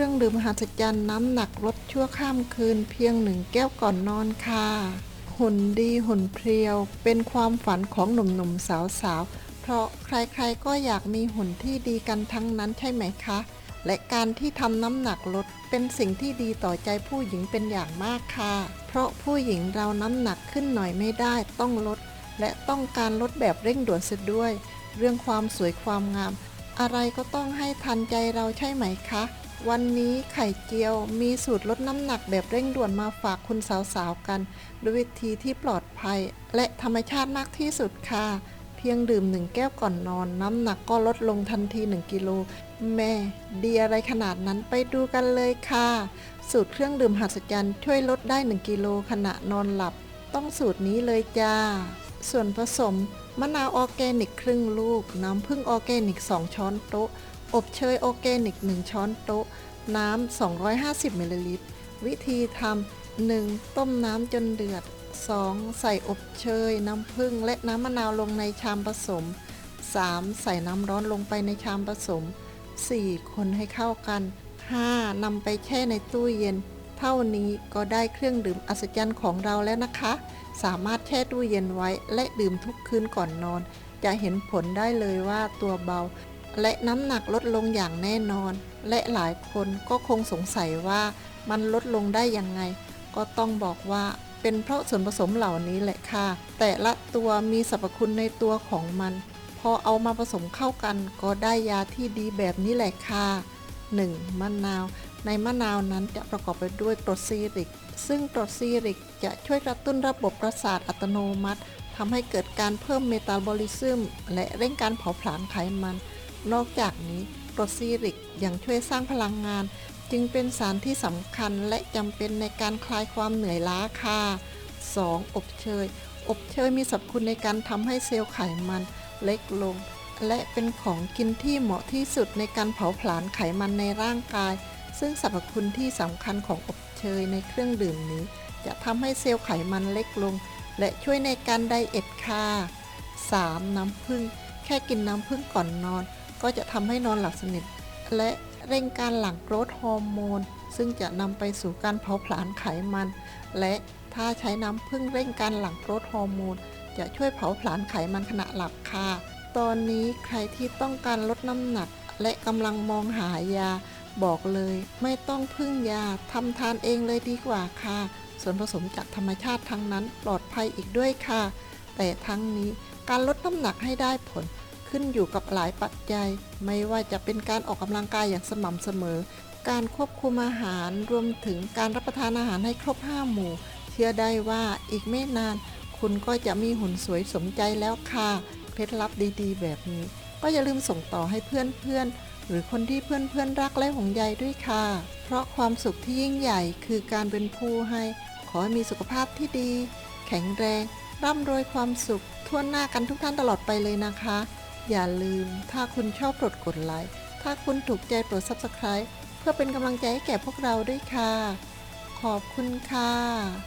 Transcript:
รื่องดื่มมหัศจรรย์น้ำหนักลดชั่วข้ามคืนเพียงหนึ่งแก้วก่อนนอนค่ะหุ่นดีหุ่นเพรียว เป็นความฝันของหนุ่มๆสาวๆ เพราะใครๆก็อยากมีหุ่นที่ดีกันทั้งนั้นใช่ไหมคะ และการที่ทำน้ำหนักลดเป็นสิ่งที่ดีต่อใจผู้หญิงเป็นอย่างมากค่ะ เพราะผู้หญิงเราน้ำหนักขึ้นหน่อยไม่ได้ต้องลด และต้องการลดแบบเร่งด่วนเสียด้วย เรื่องความสวยความงาม อะไรก็ต้องให้ทันใจเราใช่ไหมคะ วันนี้ไข่เจียวมีสูตรลดน้ำหนักแบบเร่งด่วนมาฝากคุณสาวๆกัน ด้วยวิธีที่ปลอดภัย และธรรมชาติมากที่สุดค่ะ เพียงดื่มหนึ่งแก้วก่อนนอน น้ำหนักก็ลดลงทันที 1 กิโล แม่ ดีอะไรขนาดนั้นไปดูกันเลยค่ะ สูตรเครื่องดื่มหัศจรรย์ช่วยลดได้ 1 กิโลขณะนอนหลับ ต้องสูตรนี้เลยจ้า ส่วนผสม มะนาวออร์แกนิกครึ่งลูก น้ำผึ้งออร์แกนิก 2 ช้อนโต๊ะ อบเชยออร์แกนิก 1 ช้อนโต๊ะ น้ำ 250 มิลลิลิตร วิธีทำ 1. ต้มน้ำจนเดือด 2. ใส่อบเชย น้ำผึ้งและน้ำมะนาวลงในชามผสม 3. ใส่น้ำร้อนลงไปในชามผสม 4. คนให้เข้ากัน 5. นำไปแช่ในตู้เย็น เท่านี้ก็ได้เครื่องดื่มอัศจรรย์ของเราแล้วนะคะ สามารถแช่ตู้เย็นไว้และดื่มทุกคืนก่อนนอน จะเห็นผลได้เลยว่าตัวเบา และน้ำหนักลดลงอย่างแน่นอน และหลายคนก็คงสงสัยว่ามันลดลงได้ยังไง ก็ต้องบอกว่าเป็นเพราะส่วนผสมเหล่านี้แหละค่ะ แต่ละตัวมีสรรพคุณในตัวของมัน พอเอามาผสมเข้ากันก็ได้ยาที่ดีแบบนี้แหละค่ะ 1. มะนาว ในมะนาวนั้นจะประกอบไปด้วยกรดซีริก ซึ่งกรดซีริกจะช่วยกระตุ้นระบบประสาทอัตโนมัติทำให้เกิดการเพิ่มเมตาบอลิซึมและเร่งการเผาผลาญไขมัน นอกจากนี้กรซีริกยังช่วยสร้างพลังงาน จึงเป็นสารที่สำคัญและจำเป็นในการคลายความเหนื่อยล้าค่ะ 2. อบเชย อบเชยมีสรรพคุณในการทำให้เซลล์ไขมันเล็กลง และเป็นของกินที่เหมาะที่สุดในการเผาผลาญไขมันในร่างกาย ซึ่งสรรพคุณที่สำคัญของอบเชยในเครื่องดื่มนี้ จะทำให้เซลล์ไขมันเล็กลง และช่วยในการไดเอทค่ะ 3. น้ำผึ้งแค่กินน้ำผึ้งก่อนนอน ก็จะทำให้นอนหลับสนิท และเร่งการหลั่งโกรทฮอร์โมน ซึ่งจะนำไปสู่การเผาผลาญไขมัน และถ้าใช้น้ำผึ้งเร่งการหลั่งโกรทฮอร์โมน จะช่วยเผาผลาญไขมันขณะหลับค่ะ ตอนนี้ใครที่ต้องการลดน้ำหนัก และกำลังมองหายา บอกเลย ไม่ต้องพึ่งยาทำทานเองเลยดีกว่าค่ะ ส่วนผสมจากธรรมชาติทั้งนั้นปลอดภัยอีกด้วยค่ะ แต่ทั้งนี้การลดน้ำหนักให้ได้ผล ขึ้นอยู่กับหลายปัจจัย ไม่ว่าจะเป็นการออกกำลังกายอย่างสม่ำเสมอ การควบคุมอาหารรวมถึงการรับประทานอาหารให้ครบห้าหมู่ เชื่อได้ว่าอีกไม่นาน คุณก็จะมีหุ่นสวยสมใจแล้วค่ะเคล็ดลับดีๆ แบบนี้ ก็อย่าลืมส่งต่อให้เพื่อนๆ หรือคนที่เพื่อนๆรักและห่วงใยด้วยค่ะ เพราะความสุขที่ยิ่งใหญ่คือการเป็นผู้ให้ ขอให้มีสุขภาพที่ดี แข็งแรง ร่ำรวยความสุขทั่วหน้ากันทุกท่านตลอดไปเลยนะคะ อย่าลืม ถ้าคุณชอบโปรดกดไลค์ ถ้าคุณถูกใจโปรด Subscribe เพื่อเป็นกำลังใจให้แก่พวกเราด้วยค่ะ ขอบคุณค่ะ